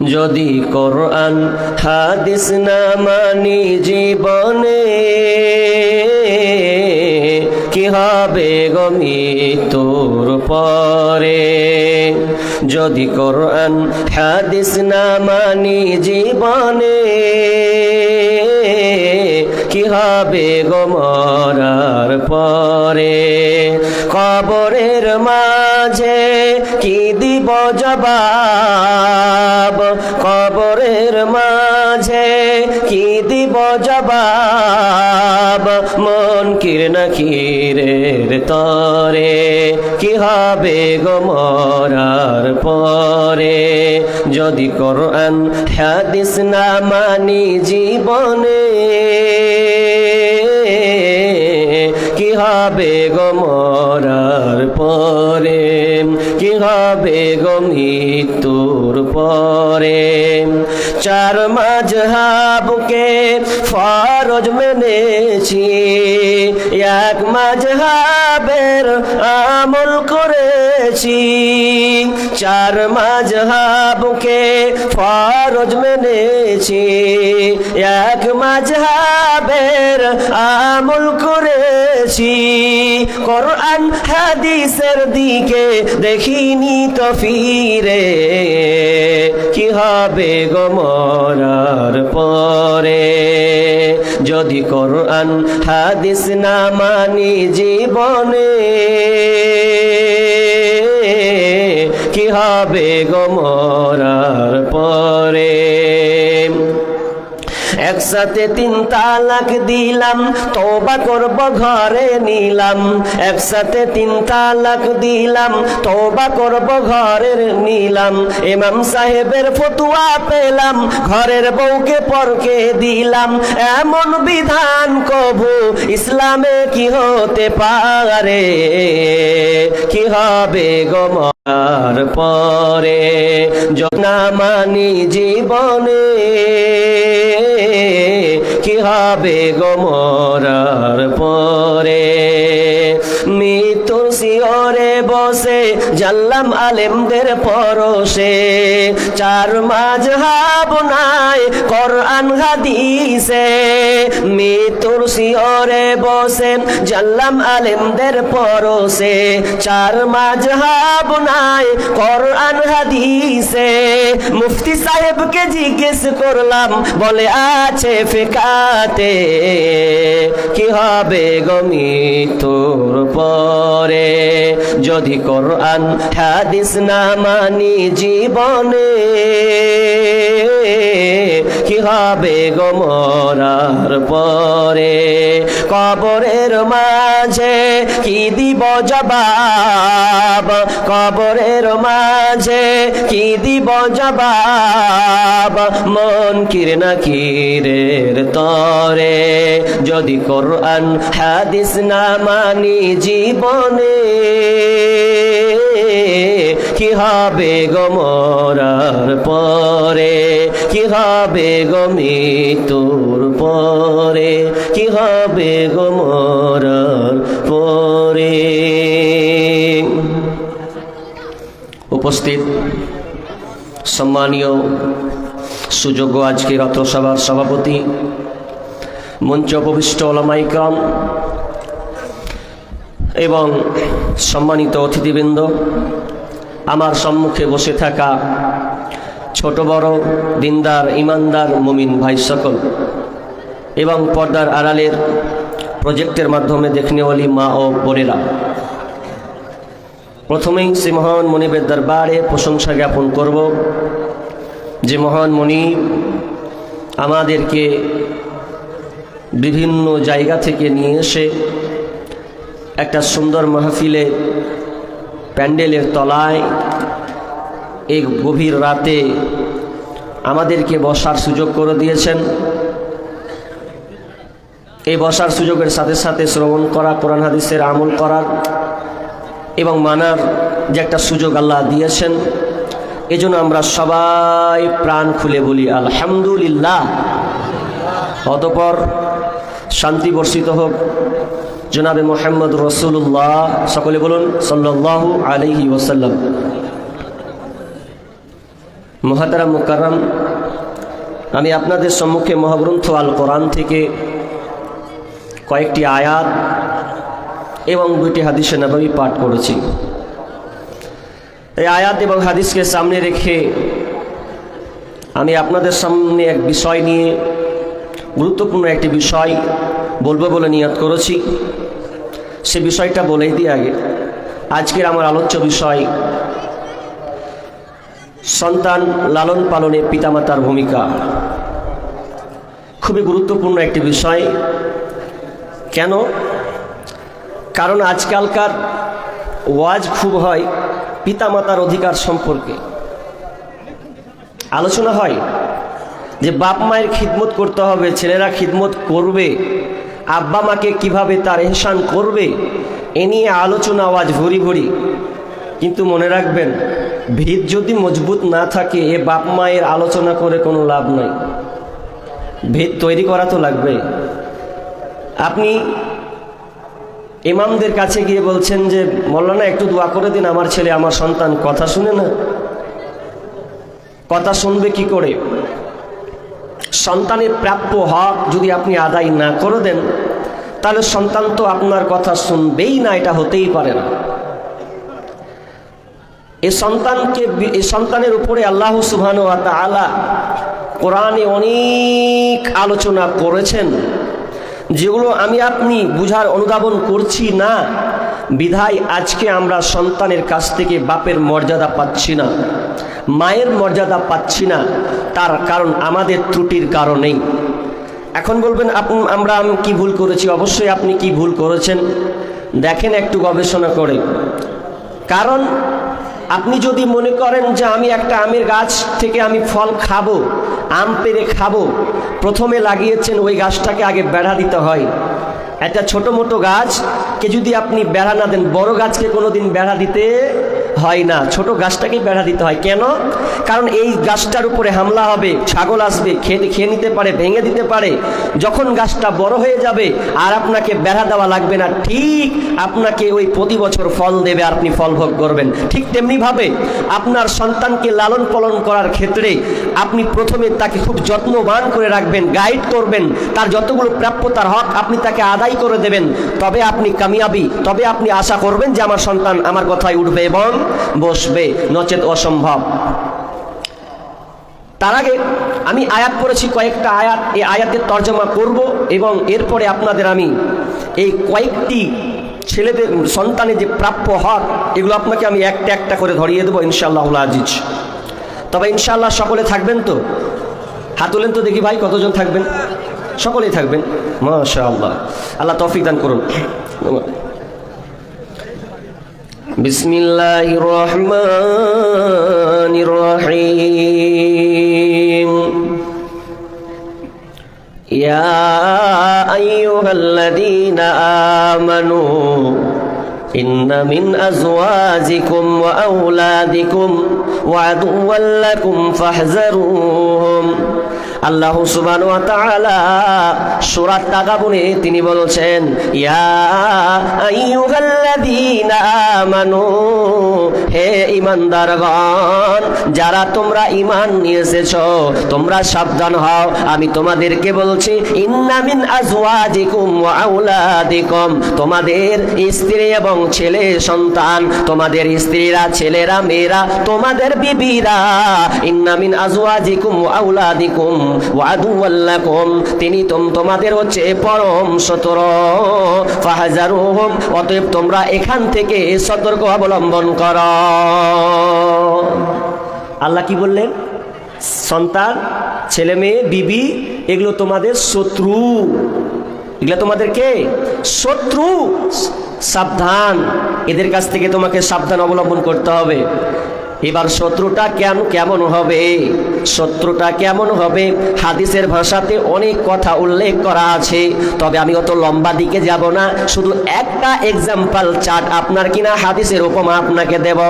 যদি কোরআন, হাদিস না মানি জীবনে, কি হবে গমি তোর পরে? যদি কোরআন, হাদিস না মানি জীবনে, কি হবে গমরার পরে? কবরের মাঝে কি দিব জবাব? তরে, কি হবে গমরার পরে? যদি কোরআন, হাদিস না মানি জীবনে, কি হবে গমরার পরে? কি হবে গো মৃত্যুর পরে? চার মাঝহাবকে ফরজ মেনেছি, এক মাঝহাবের আমল করেছি। চার মাঝহাবকে ফরজ মেনেছি। এক মাঝহাবের আমল করেছি। কোরআন হাদিসের দিকে দেখিনি তো ফিরে। কি হবে গমরার পরে? যদি কোরআন হাদিস না মানি জীবনে কি হবে গোমরার পরে? একসাথে তিন তালাক দিলাম তোবা করব ঘরে নিলাম। একসাথে তিন তালাক দিলাম তোবা করব ঘরের নিলাম। ইমাম সাহেবের ফতুয়া পেলাম, ঘরের বউকে পরকে দিলাম। এমন বিধান কবু ইসলামে কি হতে পারে? কি হবে গমার পরে? যনা মানি জীবনে কি হবে গোমরার পরে? জানলাম আলেমদের পরশে। চার মাঝ হাবনায় কোরআন, হাদিসে। মৃত্যুর শিওরে বসে, জানলাম আলেমদের পরশে। চার মাঝ হাবনায় কোরআন, হাদিসে। মুফতি সাহেবকে জিজ্ঞেস করলাম, বলে, আছে ফেকাতে, কি হবে গমি তোর পরে? যদি কোরআন হাদিস না মানি জীবনে। হবে গমরার পরে? কবরের মাঝে কি দিব জবাব? কবরের মাঝে কি দিব জবাব? মন কিরনা কিরের তরে। যদি কোরআন, হাদিস না মানি জীবনে, কি হবে গমরার পরে? হবে গমিতুর পরে? কি হবে গমরার পরে? উপস্থিত সম্মানীয়, সুযোগ্য আজকে রত্নসভার সভাপতি, মঞ্চ উপবিষ্ট ওলামাইকম এবং সম্মানিত অতিথিবৃন্দ, আমার সম্মুখে বসে থাকা ছোট বড়, দিনদার, ইমানদার, মুমিন ভাই সকল। এবং পর্দার আড়ালের প্রজেক্টের মাধ্যমে দেখনে দেখনেওয়ালি মা ও বোনেরা। প্রথমেই সে মহান মনিবের দরবারে প্রশংসা জ্ঞাপন করব যে মহান মনি আমাদেরকে বিভিন্ন জায়গা থেকে নিয়ে এসে একটা সুন্দর মাহফিলে প্যান্ডেলের তলায় এই গভীর রাতে আমাদেরকে বসার সুযোগ করে দিয়েছেন। এই বসার সুযোগের সাথে সাথে শ্রবণ করা, কোরআন হাদিসের আমল করার এবং মানার যে একটা সুযোগ আল্লাহ দিয়েছেন, এজন্য আমরা সবাই প্রাণ খুলে বলি, আলহামদুলিল্লাহ। অতপর শান্তি বর্ষিত হোক। জনাবে মোহাম্মদ রসুল্লাহ সকলে বলুন সাল্লাহ আলহি ওসাল্লাম মহাতারা মুকাররম, আমি আপনাদের সম্মুখে মহাগ্রন্থ আল কোরআন থেকে কয়েকটি আয়াত এবং দুইটি হাদিসে নবী পাঠ করেছি। এই আয়াত এবং হাদিসকে সামনে রেখে আমি আপনাদের সামনে এক বিষয় নিয়ে, গুরুত্বপূর্ণ একটি বিষয় বলব বলে নিয়ত করেছি। সে বিষয়টা বলেই দিই আগে। আজকের আমার আলোচ্য বিষয় সন্তান লালন পালনে পিতামাতার ভূমিকা। খুবই গুরুত্বপূর্ণ একটি বিষয়। কেন? কারণ আজকালকার ওয়াজ খুব হয় পিতামাতার অধিকার সম্পর্কে। আলোচনা হয় যে বাপ মায়ের খিদমত করতে হবে, ছেলেরা খিদমত করবে, আব্বা মাকে কীভাবে তার এহসান করবে, এ নিয়ে আলোচনা আওয়াজ ভরি ভরি। কিন্তু মনে রাখবেন ভিত যদি মজবুত না থাকে, এ বাপ মায়ের আলোচনা করে কোনো লাভ নাই। ভিত তৈরি করা তো লাগবে। আপনি ইমামদের কাছে গিয়ে বলছেন যে মল্লানা একটু দোয়া করে দিন, আমার ছেলে, আমার সন্তান, কথা শুনে না। কথা শুনবে কি করে? সন্তানের প্রাপ্য হক যদি আপনি আদায় না করে দেন, তাহলে সন্তান তো আপনার কথা শুনবেই না, এটা হতেই পারে না। এই সন্তানকে এই সন্তানের উপরে আল্লাহ সুবহান আলা কোরআনে অনেক আলোচনা করেছেন, যেগুলো আমি আপনি বুঝার অনুধাবন করছি না। বিধায় আজকে আমরা সন্তানের কাছ থেকে বাপের মর্যাদা পাচ্ছি না, মায়ের মর্যাদা পাচ্ছি না, তার কারণ আমাদের ত্রুটির কারণেই। এখন বলবেন আমরা আমি কি ভুল করেছি? অবশ্যই আপনি কি ভুল করেছেন। দেখেন একটু গবেষণা করে। কারণ আপনি যদি মনে করেন যে আমি একটা আমের গাছ থেকে আমি ফল খাব, আম পেরে খাব, প্রথমে লাগিয়েছেন ওই গাছটাকে আগে বেড়া দিতে হয়। একটা ছোট মোটো গাছকে যদি আপনি বেড়া না দেন, বড় গাছকে কোনোদিন বেড়া দিতে হয় না। ছোট গাছটাকে বেড়া দিতে হয়। কেন? কারণ এই গাছটার উপরে হামলা হবে, ছাগল আসবে, খেয়ে খেয়ে নিতে পারে, ভেঙে দিতে পারে। যখন গাছটা বড় হয়ে যাবে, আর আপনাকে বেড়া দেওয়া লাগবে না, ঠিক আপনাকে ওই প্রতি বছর ফল দেবে, আর আপনি ফল ভোগ করবেন। ঠিক তেমনিভাবে আপনার সন্তানকে লালন পালন করার ক্ষেত্রে আপনি প্রথমে তাকে খুব যত্নবান করে রাখবেন গাইড করবেন। তার যতগুলো প্রাপ্য, তার হক আপনি তাকে আদায় করে দেবেন। তবে আপনি কামিয়াবি, তবে আপনি আশা করবেন যে আমার সন্তান আমার কথায় উঠবে এবং বসবে, নচেত অসম্ভব। তার আগে আমি আয়াত পড়েছি, কয়েকটা আয়াত। এই আয়াতের তর্জমা করব এবং এরপরে আপনাদের আমি এই কয়েকটি ছেলেদের, সন্তানের যে প্রাপ্য হক, এগুলো আপনাকে আমি একটা একটা করে ধরিয়ে দেবো ইনশাআল্লাহ আজিজ। তবে ইনশাআল্লাহ সকলে থাকবেন তো? হাত তোলেন তো দেখি ভাই, কতজন থাকবেন? সকলেই থাকবেন? মাশা আল্লাহ আল্লাহ তৌফিক দান করুন। بسم الله الرحمن الرحيم يا أيها الذين آمنوا إن من أزواجكم وأولادكم وعدوا لكم فاحذروهم আল্লাহ সুবান সুরাত তাকাবুনে তিনি বলছেন হে ইমানদারগণ যারা তোমরা ইমান নিয়ে এসেছ তোমরা সাবধান হও। আমি তোমাদেরকে বলছি, ইন্না মিন আজওয়াজিকুম ওয়া আওলাদিকুম। তোমাদের স্ত্রী এবং ছেলে সন্তান, তোমাদের স্ত্রীরা, ছেলেরা, মেয়েরা, তোমাদের বিবিরা, ইন্না মিন আজওয়াজিকুম ওয়া আওলাদিকুম। ওয়াদুয়াল্লাকুম তিনি তোম, তোমাদের হচ্ছে পরম সতর ফাহাজারুহুম, অতএব তোমরা এখান থেকে সতর্ক অবলম্বন কর। আল্লাহ কি বললেন? সন্তান, ছেলে মেয়ে, বিবি, এগুলো তোমাদের শত্রু। এগুলো তোমাদের কে? শত্রু। সাবধান। এদের কাছ থেকে তোমাকে সাবধান অবলম্বন করতে হবে। এবার শত্রুটা কেন কেমন হবে? শত্রুটা কেমন হবে? হাদিসের ভাষাতে অনেক কথা উল্লেখ করা আছে, তবে আমি অত লম্বা দিকে যাব না। শুধু একটা এক্সাম্পল চার্ট আপনার কিনা হাদিসের উপমা আপনাকে দেব।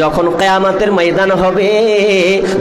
যখন কেয়ামাতের ময়দান হবে,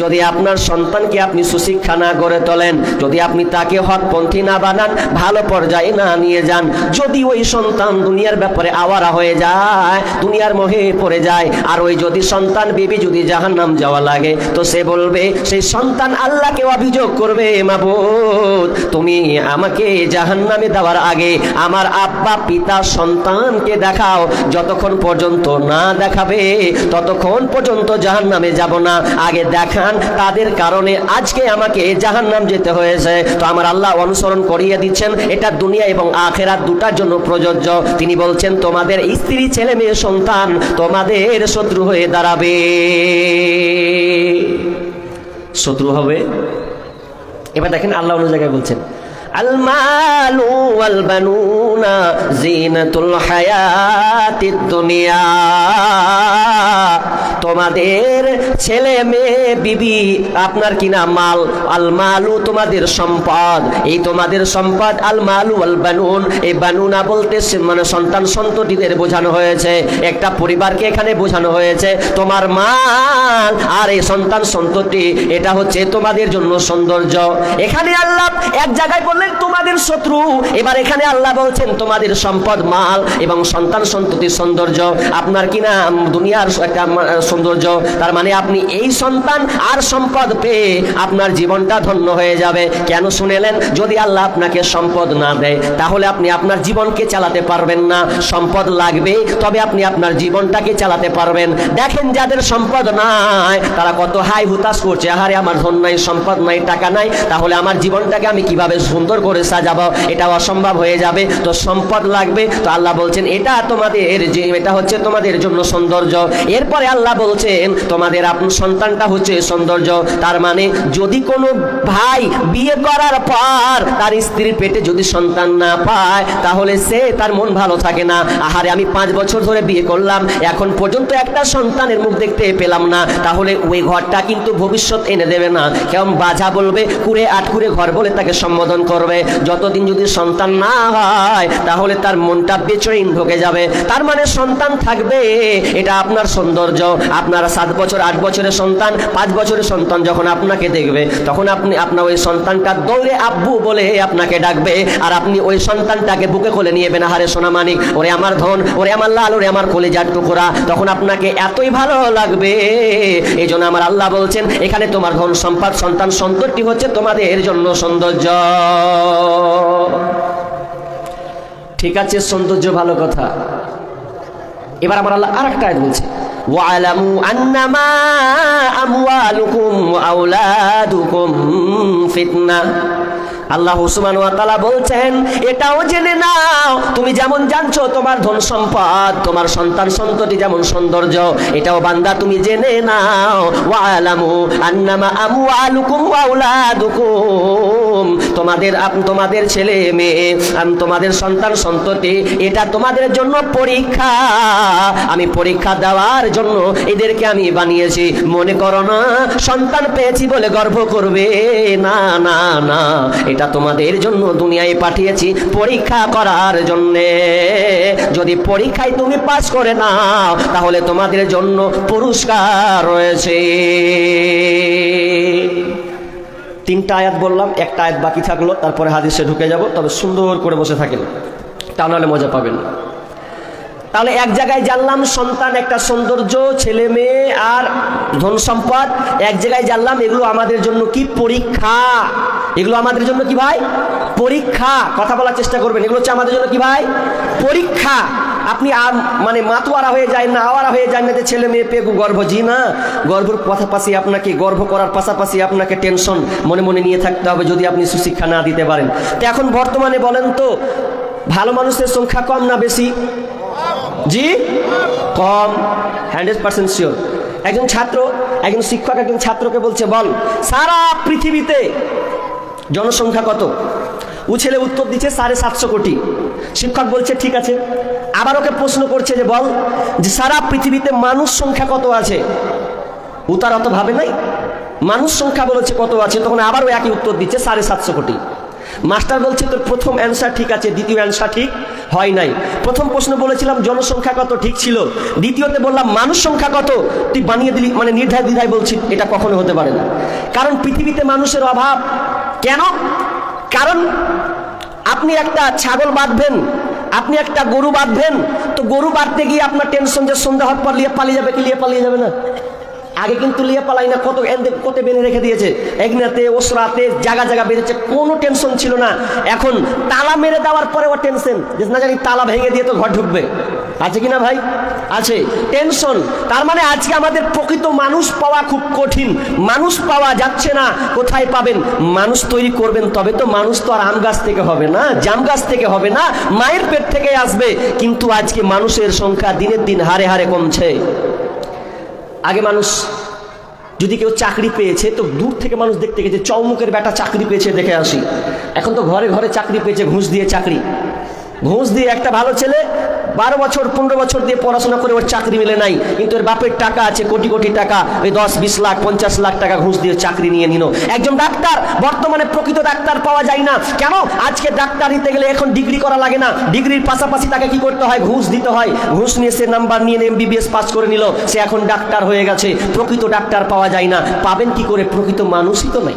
যদি আপনার সন্তানকে আপনি সুশিক্ষা না গড়ে তোলেন, যদি আপনি তাকে হকপন্থী না বানান, ভালো পর্যায়ে না নিয়ে যান, যদি ওই সন্তান দুনিয়ার ব্যাপারে আওয়ারা হয়ে যায়, দুনিয়ার মোহে পড়ে যায়, আর ওই যদি সন্তান বিবি যদি জাহান্নাম যাওয়া লাগে, তো সে বলবে, সেই সন্তান আল্লাহকে অভিযোগ করবে, মাবুদ। তুমি আমাকে জাহান্নামে দেওয়ার আগে আমার আব্বা পিতা সন্তানকে দেখাও। যতক্ষণ পর্যন্ত না দেখাবে, ততক্ষণ পর্যন্ত জাহান্নামে যাব না। আগে দেখান, তাদের কারণে আজকে আমাকে জাহান্নাম যেতে হয়েছে। তো আমার আল্লাহ অনুসরণ করিয়ে দিচ্ছেন। এটা দুনিয়া এবং আখেরাত দুটার জন্য প্রযোজ্য। তিনি বলছেন, তোমাদের স্ত্রী, ছেলে, মেয়ে, সন্তান তোমাদের শত্রু হয়ে দাঁড়াবে। শত্রু হবে। এবার দেখেন আল্লাহ অন্য জায়গায় বলছেন আলমালু আলবানু তোমাদের ছেলে মেয়ে, বিবি, আপনার কিনা মাল? আল মালু তোমাদের সম্পদ। এই তোমাদের সম্পদ আল মালু আল বানুন এই বানুনা বলতে মানে সন্তান সন্ততিদের বোঝানো হয়েছে। একটা পরিবারকে এখানে বোঝানো হয়েছে। তোমার মাল আর এই সন্তান সন্ততি, এটা হচ্ছে তোমাদের জন্য সৌন্দর্য। এখানে আল্লাহ এক জায়গায় বললেন, তোমাদের শত্রু। এবার এখানে আল্লাহ বলছে বলছেন তোমাদের সম্পদ মাল এবং সন্তান সন্ততির সৌন্দর্য। আপনার কিনা উম, দুনিয়ার একটা সৌন্দর্য? তার মানে আপনি এই সন্তান আর সম্পদ পেয়ে আপনার জীবনটা ধন্য হয়ে যাবে। কেন শুনেলেন? যদি আল্লাহ আপনাকে সম্পদ না দেয় তাহলে আপনি আপনার জীবনকে চালাতে পারবেন না। সম্পদ লাগবে তবে আপনি আপনার জীবনটাকে চালাতে পারবেন। দেখেন যাদের সম্পদ নাই তারা কত হাই হুতাশ করছে। আহারে আমার ধন নাই সম্পদ নাই টাকা নাই তাহলে আমার জীবনটাকে আমি কীভাবে সুন্দর করে সাজাবো? এটা অসম্ভব হয়ে যাবে। তো সম্পদ লাগবে। তো আল্লাহ বলছেন, এটা তোমাদের যে, এটা হচ্ছে তোমাদের জন্য সৌন্দর্য। এরপরে আল্লাহ বলছেন, তোমাদের আপনার সন্তানটা হচ্ছে সৌন্দর্য। তার মানে যদি কোনো ভাই বিয়ে করার পর তার স্ত্রীর পেটে যদি সন্তান না পায়, তাহলে সে তার মন ভালো থাকে না। আহারে, আমি পাঁচ বছর ধরে বিয়ে করলাম, এখন পর্যন্ত একটা সন্তানের মুখ দেখতে পেলাম না। তাহলে ওই ঘরটা কিন্তু ভবিষ্যৎ এনে দেবে না। কেমন বাজা বলবে, কুড়ে আটকুড়ে ঘর বলে তাকে সম্বোধন করবে। যতদিন যদি সন্তান না হয় তাহলে তার মনটা বেচইন ঢুকে যাবে। তার মানে সন্তান থাকবে, এটা আপনার সৌন্দর্য। আপনার সাত বছর, আট বছরের সন্তান, পাঁচ বছরের সন্তান যখন আপনাকে দেখবে, তখন আপনি আপনার ওই সন্তানটা দৌড়ে আব্বু বলে আপনাকে ডাকবে, আর আপনি ওই সন্তানটাকে বুকে কোলে নিয়ে বেন হারে সোনা মানিক, ওরে আমার ধন, ওরে আমার লাল, ওরে আমার কলেজার টুকরা, তখন আপনাকে এতই ভালো লাগবে। এই জন্য আমার আল্লাহ বলছেন, এখানে তোমার ধন সম্পদ, সন্তান সন্ততি হচ্ছে তোমাদের জন্য সৌন্দর্য। ঠিক আছে, সৌন্দর্য ভালো কথা। এবার আমার আল্লাহ আর একটা আয়াত বলছে, ওয়ালামু আন্নামা আমওয়ালুকুম ওয়া আওলাদুকুম ফিতনা। আল্লাহ সুবহানাহু ওয়া তাআলা বলছেন, এটাও জেনে নাও, তুমি যেমন জানছো তোমার ধন সম্পদ, তোমার সন্তান সন্ততি যেমন সৌন্দর্য, এটাও বান্দা তুমি জেনে নাও, ওয়ালামু আন্নামা আমওয়ালুকুম ওয়া আওলাদুকুম। তোমাদের তোমাদের ছেলে মেয়ে আম, তোমাদের সন্তান সন্ততি এটা তোমাদের জন্য পরীক্ষা। আমি পরীক্ষা দেওয়ার জন্য এদেরকে আমি বানিয়েছি। মনে করো না সন্তান পেয়েছি বলে গর্ব করবে? না না না এটা তোমাদের জন্য দুনিয়ায় পাঠিয়েছি পরীক্ষা করার জন্যে। যদি পরীক্ষায় তুমি পাস করে নাও তাহলে তোমাদের জন্য পুরস্কার রয়েছে। তিনটা আয়াত বললাম, একটা আয়াত বাকি থাকল, তারপরে হাদিসে ঢুকে যাব, তবে সুন্দর করে বসে থাকেন। তা নাহলে মজা পাবেন তাহলে এক জায়গায় জানলাম, সন্তান একটা সৌন্দর্য, ছেলে মেয়ে আর ধন সম্পদ। এক জায়গায় জানলাম, এগুলো আমাদের জন্য কি পরীক্ষা? এগুলো আমাদের জন্য কি ভাই? পরীক্ষা। কথা বলার চেষ্টা করবেন, এগুলো হচ্ছে আমাদের জন্য কি ভাই? পরীক্ষা। আপনি আর মানে মাতোয়ারা হয়ে যায় না, আওয়ারা হয়ে যায় না যে ছেলে মেয়ে পেয়ে গর্ভ, জি না। গর্ভর পাশাপাশি আপনাকে গর্ভ করার পাশাপাশি আপনাকে টেনশন মনে মনে নিয়ে থাকতে হবে যদি আপনি সুশিক্ষা না দিতে পারেন। তো এখন বর্তমানে বলেন তো, ভালো মানুষের সংখ্যা কম না বেশি? জি? কম। হান্ড্রেড পার্সেন্ট শিওর একজন ছাত্র, একজন শিক্ষক, একজন ছাত্রকে বলছে, বল, সারা পৃথিবীতে জনসংখ্যা কত? ও ছেলে উত্তর দিচ্ছে, সাড়ে সাতশো কোটি। শিক্ষক বলছে, ঠিক আছে। আবার ওকে প্রশ্ন করছে যে, বল, যে সারা পৃথিবীতে মানুষ সংখ্যা কত আছে? ও তার অত ভাবে নাই। মানুষ সংখ্যা বলেছে কত আছে, তখন আবারও একই উত্তর দিচ্ছে, সাড়ে সাতশো কোটি। মাস্টার বলছে, তোর প্রথম অ্যান্সার ঠিক আছে, দ্বিতীয় অ্যান্সার ঠিক হয় নাই। প্রথম প্রশ্ন বলেছিলাম, জনসংখ্যা কত? ঠিক ছিল। দ্বিতীয়তে বললাম, মানুষ সংখ্যা কত? তুই বানিয়ে দিলি মানে নির্ধার দ্বিধায় বলছি, এটা কখনো হতে পারে না। কারণ পৃথিবীতে মানুষের অভাব। কেন? কারণ আপনি একটা ছাগল বাঁধবেন আপনি একটা গরু বাঁধবেন, তো গরু বাঁধতে গিয়ে আপনার টেনশন যে সন্ধ্যা হওয়ার পর লিয়ে পালিয়ে যাবে কি লিয়ে পালিয়ে যাবে না? আগে কিন্তু লিয়ে পালাই না, কত কত বেঁধে রেখে দিয়েছে। একনাতে ওসরাতে জায়গা জায়গা বেঁধেছে, কোনো টেনশন ছিল না। এখন তালা মেরে দেওয়ার পরে ও টেনশন যে না জানি তালা ভেঙে দিয়ে তো ঘর ঢুকবে। আছে কি না ভাই? আছে। টেনশন তার মানে আজকে আমাদের প্রকৃত মানুষ পাওয়া খুব কঠিন। মানুষ পাওয়া যাচ্ছে না, কোথায় পাবেন? মানুষ তৈরি করবেন, তবে তো মানুষ তো আর আম গাছ থেকে হবে না, জাম গাছ থেকে হবে না, মায়ের পেট থেকে আসবে। কিন্তু আজকে মানুষের সংখ্যা দিনের দিন হারে হারে কমছে। আগে মানুষ যদি কেউ চাকরি পেয়েছে, তো দূর থেকে মানুষ দেখতে গেছে চৌমুকের বেটা চাকরি পেয়েছে দেখে আসি। এখন তো ঘরে ঘরে চাকরি পেয়েছে, ঘুষ দিয়ে চাকরি। ঘুষ দিয়ে একটা ভালো ছেলে, বারো বছর, পনেরো বছর দিয়ে পড়াশোনা করে ওর চাকরি মিলে নাই। কিন্তু ওর বাপের টাকা আছে, কোটি কোটি টাকা, ওই দশ, বিশ লাখ, পঞ্চাশ লাখ টাকা ঘুষ দিয়ে চাকরি নিয়ে নিল। একজন ডাক্তার, বর্তমানে প্রকৃত ডাক্তার পাওয়া যায় না। কেন? আজকে ডাক্তার নিতে গেলে এখন ডিগ্রি করা লাগে না। ডিগ্রির পাশাপাশি তাকে কি করতে হয়? ঘুষ দিতে হয়। ঘুষ নিয়ে সে নাম্বার নিয়ে এমবিবিএস পাস করে নিল। সে এখন ডাক্তার হয়ে গেছে। প্রকৃত ডাক্তার পাওয়া যায় না। পাবেন কি করে? প্রকৃত মানুষই তো নাই।